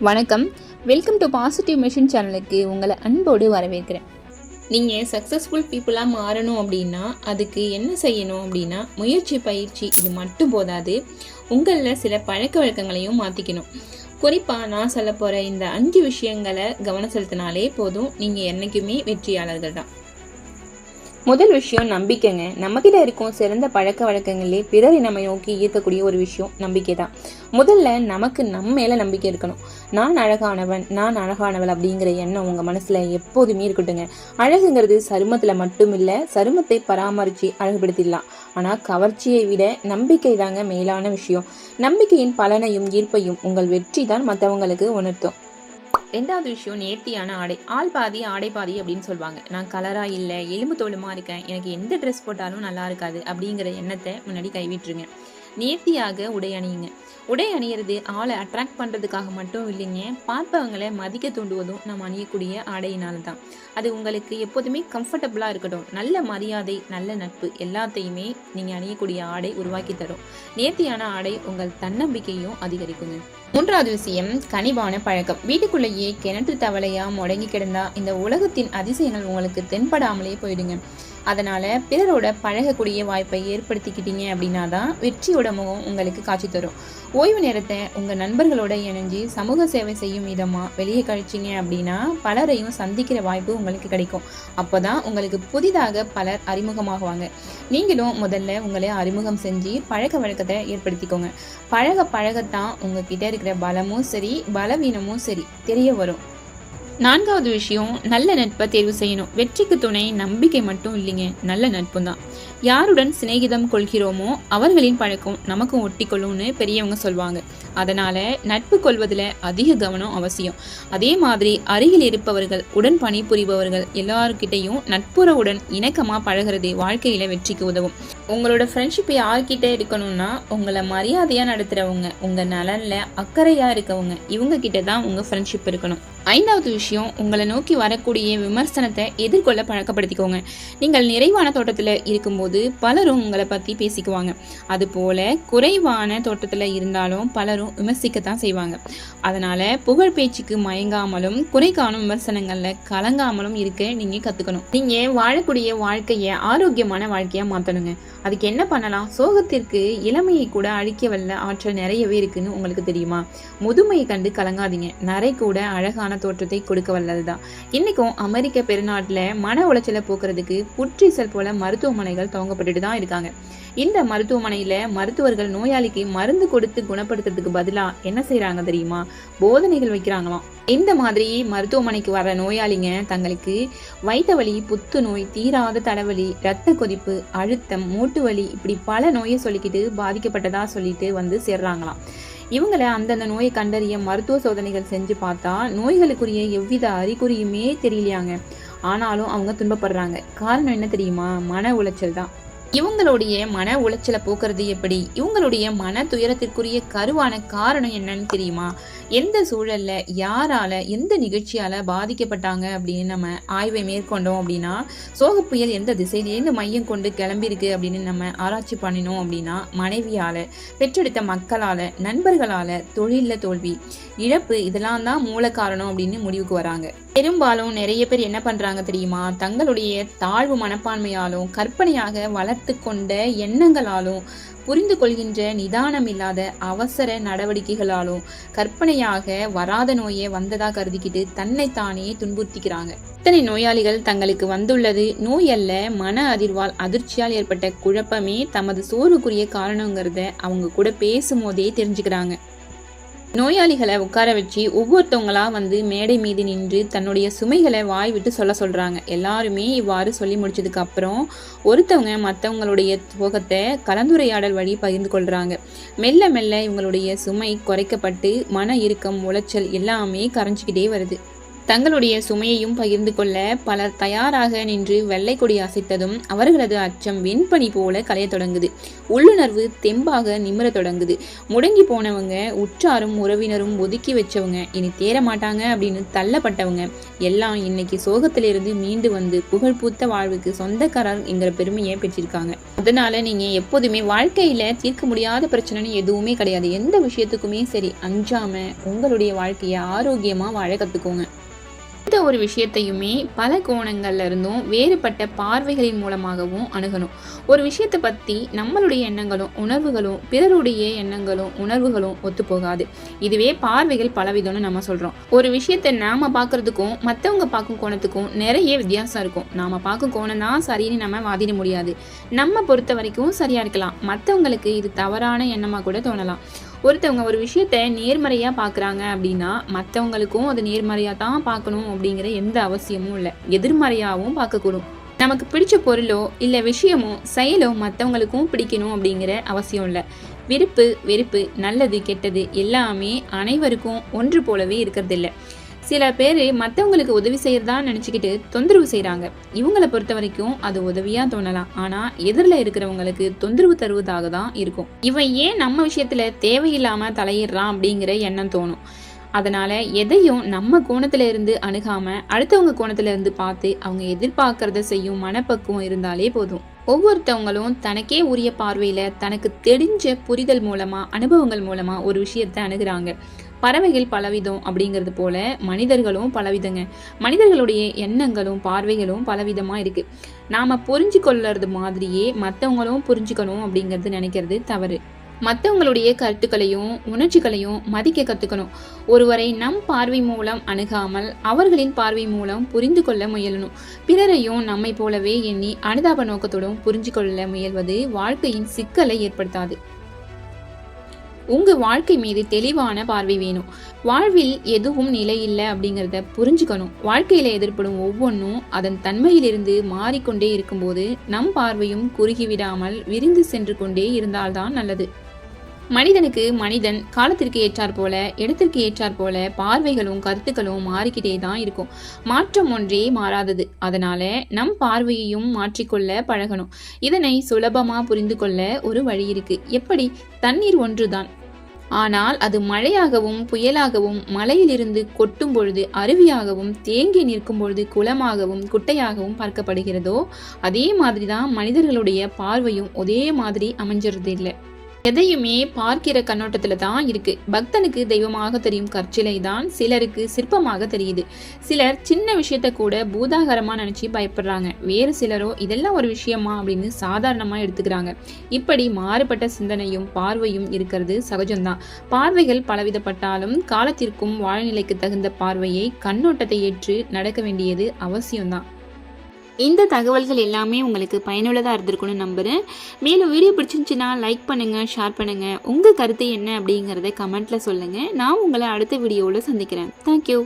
வணக்கம். Welcome to positive machine சேனலுக்கு உங்களை அன்போடு வரவேற்கிறேன். நீங்கள் சக்ஸஸ்ஃபுல் பீப்புளாக மாறணும் அப்படின்னா அதுக்கு என்ன செய்யணும் அப்படின்னா முயற்சி பயிற்சி இது மட்டும் போதாது. உங்களில் சில பழக்க வழக்கங்களையும் மாற்றிக்கணும் குறிப்பாக நான் சொல்ல போகிற இந்த அஞ்சு விஷயங்களை கவனம் செலுத்தினாலே போதும். நீங்கள் என்றைக்குமே வெற்றியாளர்கள் தான். முதல் விஷயம் நம்பிக்கைங்க. நம்மக்கிட்ட இருக்கும் சிறந்த பழக்க வழக்கங்களே பிறரை நம்மை நோக்கி ஈர்க்கக்கூடிய ஒரு விஷயம் நம்பிக்கை தான் முதல்ல நமக்கு நம்ம மேலே நம்பிக்கை இருக்கணும். நான் அழகானவன் நான் அழகானவள் அப்படிங்கிற எண்ணம் உங்கள் மனசில் எப்போதுமே இருக்கட்டுங்க. அழகுங்கிறது சருமத்தில் மட்டும் இல்லை சருமத்தை பராமரித்து அழகுபடுத்திடலாம். ஆனால் கவர்ச்சியை விட நம்பிக்கை தாங்க மேலான விஷயம். நம்பிக்கையின் பலனையும் ஈர்ப்பையும் உங்கள் வெற்றி தான் மற்றவங்களுக்கு உணர்த்தும். ரெண்டாவது விஷயம் நேர்த்தியான ஆடை. ஆள் பாதி ஆடை பாதி அப்படின்னு சொல்லுவாங்க. நான் கலராக இல்லை எலும்பு தோலுமா இருக்கேன் எனக்கு எந்த ட்ரெஸ் போட்டாலும் நல்லா இருக்காது அப்படிங்கிற எண்ணத்தை முன்னாடி கைவிட்டுருங்க. நேர்த்தியாக உடை அணியுங்க. உடை அணியிறது ஆளை அட்ராக்ட் பண்ணுறதுக்காக மட்டும் இல்லைங்க. பார்ப்பவங்களை மதிக்க தூண்டுவதும் நம்ம அணியக்கூடிய ஆடையினால தான் அது உங்களுக்கு எப்போதுமே கம்ஃபர்டபுளாக இருக்கட்டும். நல்ல மரியாதை நல்ல நட்பு எல்லாத்தையுமே நீங்கள் அணியக்கூடிய ஆடை உருவாக்கி தரும். நேர்த்தியான ஆடை உங்கள் தன்னம்பிக்கையும் அதிகரிக்குங்க. மூன்றாவது விஷயம் கனிவான பழக்கம். வீட்டுக்குள்ளேயே கிணற்று தவளையா முடங்கி கிடந்தா இந்த உலகத்தின் அதிசயங்கள் உங்களுக்கு தென்படாமலே போயிடுங்க. அதனால் பிறரோட பழகக்கூடிய வாய்ப்பை ஏற்படுத்திக்கிட்டீங்க அப்படின்னா தான் வெற்றியோட முகம் உங்களுக்கு காட்சி தரும். ஓய்வு நேரத்தை உங்கள் நண்பர்களோட இணைஞ்சு சமூக சேவை செய்யும் விதமாக வெளியே கழிச்சிங்க அப்படின்னா பலரையும் சந்திக்கிற வாய்ப்பு உங்களுக்கு கிடைக்கும். அப்போ தான் உங்களுக்கு புதிதாக பலர் அறிமுகமாகுவாங்க. நீங்களும் முதல்ல உங்களை அறிமுகம் செஞ்சு பழக்க வழக்கத்தை ஏற்படுத்திக்கோங்க. பழக பழகத்தான் உங்ககிட்ட இருக்கிற பலமும் சரி பலவீனமும் சரி தெரிய வரும். நான்காவது விஷயம் நல்ல நட்பை தேர்வு செய்யணும். வெற்றிக்கு துணை நம்பிக்கை மட்டும் இல்லைங்க. நல்ல நட்பு தான் யாருடன் சிநேகிதம் கொள்கிறோமோ அவர்களின் பழக்கம் நமக்கும் ஒட்டிக்கொள்ளும்னு பெரியவங்க சொல்லுவாங்க அதனால நட்பு கொள்வதில் அதிக கவனம் அவசியம். அதே மாதிரி அருகில் இருப்பவர்கள் உடன் பணிபுரிபவர்கள் எல்லாருக்கிட்டையும் நட்புறவுடன் இணக்கமாக பழகிறதே வாழ்க்கையில் வெற்றிக்கு உதவும். உங்களோட ஃப்ரெண்ட்ஷிப் யார்கிட்ட இருக்கணும்னா உங்களை மரியாதையாக நடத்துகிறவங்க உங்கள் நலனில் அக்கறையாக இருக்கவங்க இவங்க கிட்ட தான் உங்கள் ஃப்ரெண்ட்ஷிப் இருக்கணும். ஐந்தாவது விஷயம் உங்களை நோக்கி வரக்கூடிய விமர்சனத்தை எதிர்கொள்ள பழக்கப்படுத்திக்கோங்க. நீங்கள் நிறைவான தோட்டத்தில் இருக்கும்போது பலரும் உங்களை பற்றி பேசிக்குவாங்க. அதுபோல குறைவான தோட்டத்தில் இருந்தாலும் பலரும் விமர்சிக்கத்தான் செய்வாங்க. அதனால் புகழ் பேச்சுக்கு மயங்காமலும் குறை காணும் விமர்சனங்களில் கலங்காமலும் இருக்க நீங்கள் கற்றுக்கணும் நீங்கள் வாழக்கூடிய வாழ்க்கையை ஆரோக்கியமான வாழ்க்கையாக மாற்றணுங்க அதுக்கு என்ன பண்ணலாம்? சோகத்திற்கு இளமையை கூட அழிக்க வல்ல ஆற்றல் நிறையவே இருக்குன்னு உங்களுக்கு தெரியுமா? முதுமையை கண்டு கலங்காதீங்க. நரை கூட அழகான தோற்றத்தை கொடுக்க வல்லது தான் இன்றைக்கும் அமெரிக்க பெருநாட்டில் மன உளைச்சலை போக்குறதுக்கு புற்றீசல் போல மருத்துவமனைகள் துவங்கப்பட்டுட்டு தான் இருக்காங்க. இந்த மருத்துவமனையில் மருத்துவர்கள் நோயாளிக்கு மருந்து கொடுத்து குணப்படுத்துறதுக்கு பதிலாக என்ன செய்கிறாங்க தெரியுமா? போதனைகள் வைக்கிறாங்களாம். இந்த மாதிரி மருத்துவமனைக்கு வர நோயாளிங்க தங்களுக்கு வயிற்று வலி புத்துநோய் தீராத தலைவலி இரத்த கொதிப்பு அழுத்தம் மூட்டு வலி இப்படி பல நோயை சொல்லிக்கிட்டு பாதிக்கப்பட்டதா சொல்லிட்டு வந்து சேர்றாங்களாம். இவங்களை அந்தந்த நோயை கண்டறிய மருத்துவ சோதனைகள் செஞ்சு பார்த்தா நோய்களுக்குரிய எவ்வித அறிகுறியுமே தெரியலையாங்க. ஆனாலும் அவங்க துன்பப்படுறாங்க. காரணம் என்ன தெரியுமா? மன உளைச்சல் தான். இவங்களுடைய மன உளைச்சலை போக்குறது எப்படி? இவங்களுடைய மன துயரத்திற்குரிய கருவான காரணம் என்னன்னு தெரியுமா? எந்த சூழல்ல யாரால எந்த நிகழ்ச்சியால பாதிக்கப்பட்டாங்க அப்படின்னு நம்ம ஆய்வை மேற்கொண்டோம் அப்படின்னா சோக புயல் எந்த திசையிலேருந்து மையம் கொண்டு கிளம்பியிருக்கு அப்படின்னு நம்ம ஆராய்ச்சி பண்ணினோம் அப்படின்னா மனைவியால பெற்றெடுத்த மக்களால நண்பர்களால தொழிலில் தோல்வி இழப்பு இதெல்லாம் தான் மூல காரணம் அப்படின்னு முடிவுக்கு வராங்க. பெரும்பாலும் நிறைய பேர் என்ன பண்றாங்க தெரியுமா? தங்களுடைய தாழ்வு மனப்பான்மையாலும் கற்பனையாக வளர் வளர்த்து கொண்ட எண்ணங்களாலும் புரிந்து கொள்கின்ற நிதானம் இல்லாத அவசர நடவடிக்கைகளாலும் கற்பனையாக வராத நோயை வந்ததா கருதிக்கிட்டு தன்னைத்தானே துன்புறுத்திக்கிறாங்க. இத்தனை நோயாளிகள் தங்களுக்கு வந்துள்ளது. நோய் அல்ல மன அதிர்வால் அதிர்ச்சியால் ஏற்பட்ட குழப்பமே தமது சோறுக்குரிய காரணங்கிறத அவங்க கூட பேசும்போதே தெரிஞ்சுக்கிறாங்க. நோயாளிகளை உட்கார வச்சு ஒவ்வொருத்தவங்களா வந்து மேடை மீது நின்று தன்னுடைய சுமைகளை வாய் விட்டு சொல்ல சொல்கிறாங்க எல்லாருமே இவ்வாறு சொல்லி முடிச்சதுக்கு அப்புறம் ஒருத்தவங்க மற்றவங்களுடைய துவகத்தை கலந்துரையாடல் வழி பகிர்ந்து கொள்கிறாங்க மெல்ல மெல்ல இவங்களுடைய சுமை குறைக்கப்பட்டு மன இறுக்கம் உளைச்சல் எல்லாமே கரைஞ்சிக்கிட்டே வருது. தங்களுடைய சுமையையும் பகிர்ந்து கொள்ள பலர் தயாராக நின்று வெள்ளை கொடி அசைத்ததும் அவர்களது அச்சம் வெண்பனி போல கலையத் தொடங்குது. உள்ளுணர்வு தெம்பாக நிமிர தொடங்குது. முடங்கி போனவங்க உற்றாரும் உறவினரும் ஒதுக்கி வச்சவங்க இனி தேர மாட்டாங்க அப்படின்னு தள்ளப்பட்டவங்க. எல்லாம் இன்னைக்கு சோகத்திலிருந்து மீண்டு வந்து புகழ் பூத்த வாழ்வுக்கு சொந்தக்காரர் என்கிற பெருமையை பெற்றிருக்காங்க. அதனால நீங்க எப்போதுமே வாழ்க்கையில தீர்க்க முடியாத பிரச்சனைன்னு எதுவுமே கிடையாது. எந்த விஷயத்துக்குமே சரி அஞ்சாம உங்களுடைய வாழ்க்கையை ஆரோக்கியமா வாழ கத்துக்கோங்க. எந்த ஒரு விஷயத்தையுமே பல கோணங்கள்ல இருந்தும் வேறுபட்ட பார்வைகளின் மூலமாகவும் அணுகணும். ஒரு விஷயத்தை பற்றி நம்மளுடைய எண்ணங்களும் உணர்வுகளும் பிறருடைய எண்ணங்களும் உணர்வுகளும் ஒத்துப்போகாது. இதுவே பார்வைகள் பலவிதம்னு நம்ம சொல்கிறோம் ஒரு விஷயத்தை நாம் பார்க்கறதுக்கும் மற்றவங்க பார்க்கும் கோணத்துக்கும் நிறைய வித்தியாசம் இருக்கும். நாம் பார்க்கும் கோணம் தான் சரின்னு நம்ம வாதிட முடியாது. நம்ம பொறுத்த வரைக்கும் சரியாக இருக்கலாம். மற்றவங்களுக்கு இது தவறான எண்ணமாக கூட தோணலாம். ஒருத்தவங்க ஒரு விஷயத்த நேர்மறையாக பார்க்குறாங்க அப்படின்னா மற்றவங்களுக்கும் அது நேர்மறையாக தான் பார்க்கணும் அப்படிங்கிற எந்த அவசியமும் இல்லை. எதிர்மறையாகவும் பார்க்கக்கூடும் நமக்கு பிடிச்ச பொருளோ இல்லை விஷயமோ செயலோ மற்றவங்களுக்கும் பிடிக்கணும் அப்படிங்கிற அவசியம் இல்லை. விருப்பு வெறுப்பு நல்லது கெட்டது எல்லாமே அனைவருக்கும் ஒன்று போலவே இருக்கிறதில்ல. சில பேர் மற்றவங்களுக்கு உதவி செய்யறதா நினச்சிக்கிட்டு தொந்தரவு செய்கிறாங்க இவங்களை பொறுத்த வரைக்கும் அது உதவியாக தோணலாம். ஆனால் எதிரில் இருக்கிறவங்களுக்கு தொந்தரவு தருவதாக தான் இருக்கும். இவன் ஏன் நம்ம விஷயத்தில் தேவையில்லாமல் தலையிடுறான் அப்படிங்கிற எண்ணம் தோணும். அதனால எதையும் நம்ம கோணத்துல இருந்து அணுகாம அடுத்தவங்க கோணத்துல இருந்து பார்த்து அவங்க எதிர்பார்க்கறத செய்யும் மனப்பக்குவம் இருந்தாலே போதும். ஒவ்வொருத்தவங்களும் தனக்கே உரிய பார்வையில தனக்கு தெரிஞ்ச புரிதல் மூலமா அனுபவங்கள் மூலமா ஒரு விஷயத்தை அணுகுறாங்க. பறவைகள் பலவிதம் அப்படிங்கிறது போல மனிதர்களும் பலவிதங்க. மனிதர்களுடைய எண்ணங்களும் பார்வைகளும் பலவிதமாக இருக்குது நாம் புரிஞ்சு கொள்ளுறது மாதிரியே மற்றவங்களும் புரிஞ்சுக்கணும் அப்படிங்கிறது நினைக்கிறது தவறு. மற்றவங்களுடைய கருத்துக்களையும் உணர்ச்சிகளையும் மதிக்க கற்றுக்கணும் ஒருவரை நம் பார்வை மூலம் அணுகாமல் அவர்களின் பார்வை மூலம் புரிந்து கொள்ள முயலணும். பிறரையும் நம்மை போலவே எண்ணி அனுதாப நோக்கத்துடன் புரிஞ்சு கொள்ள முயல்வது வாழ்க்கையின் சிக்கலை ஏற்படுத்தாது. உங்க வாழ்க்கை மீது தெளிவான பார்வை வேணும். வாழ்வில் எதுவும் நிலை இல்லை அப்படிங்கிறத புரிஞ்சுக்கணும். வாழ்க்கையில எதிர்ப்படும் ஒவ்வொன்றும் அதன் தன்மையிலிருந்து மாறிக்கொண்டே இருக்கும்போது நம் பார்வையும் குறுகிவிடாமல் விரிந்து சென்று கொண்டே இருந்தால்தான் நல்லது. மனிதனுக்கு மனிதன் காலத்திற்கு ஏற்றார் போல இடத்திற்கு ஏற்றார் போல பார்வைகளும் கருத்துக்களும் மாறிக்கிட்டே தான் இருக்கும். மாற்றம் ஒன்றே மாறாதது. அதனால நம் பார்வையையும் மாற்றிக்கொள்ள பழகணும். இதனை சுலபமா புரிந்து கொள்ள ஒரு வழி இருக்கு. எப்படி? தண்ணீர் ஒன்றுதான். ஆனால் அது மழையாகவும் புயலாகவும் மலையிலிருந்து கொட்டும் பொழுது அருவியாகவும் தேங்கி நிற்கும் பொழுது குளமாகவும் குட்டையாகவும் பார்க்கப்படுகிறதோ அதே மாதிரி தான் மனிதர்களுடைய பார்வையும் ஒரே மாதிரி அமைஞ்சிருது இல்லை எதையுமே பார்க்கிற கண்ணோட்டத்தில் தான் இருக்கு. பக்தனுக்கு தெய்வமாக தெரியும் கற்சிலை தான் சிலருக்கு சிற்பமாக தெரியுது. சிலர் சின்ன விஷயத்த கூட பூதாகரமாக நினச்சி பயப்படுறாங்க. வேறு சிலரோ இதெல்லாம் ஒரு விஷயமா? அப்படின்னு சாதாரணமாக எடுத்துக்கிறாங்க. இப்படி மாறுபட்ட சிந்தனையும் பார்வையும் இருக்கிறது சகஜம்தான். பார்வைகள் பலவிதப்பட்டாலும் காலத்திற்கும் வாழ்நிலைக்கு தகுந்த பார்வையை கண்ணோட்டத்தை ஏற்று நடக்க வேண்டியது அவசியம்தான். இந்த தகவல்கள் எல்லாமே உங்களுக்கு பயனுள்ளதாக இருந்திருக்கும்னு நம்புகிறேன் மேலும் வீடியோ பிடிச்சிருந்துச்சுன்னா லைக் பண்ணுங்கள் ஷேர் பண்ணுங்கள் உங்கள் கருத்து என்ன அப்படிங்கிறத கமெண்ட்டில் சொல்லுங்கள் நான் உங்களை அடுத்த வீடியோவில் சந்திக்கிறேன். தேங்க்யூ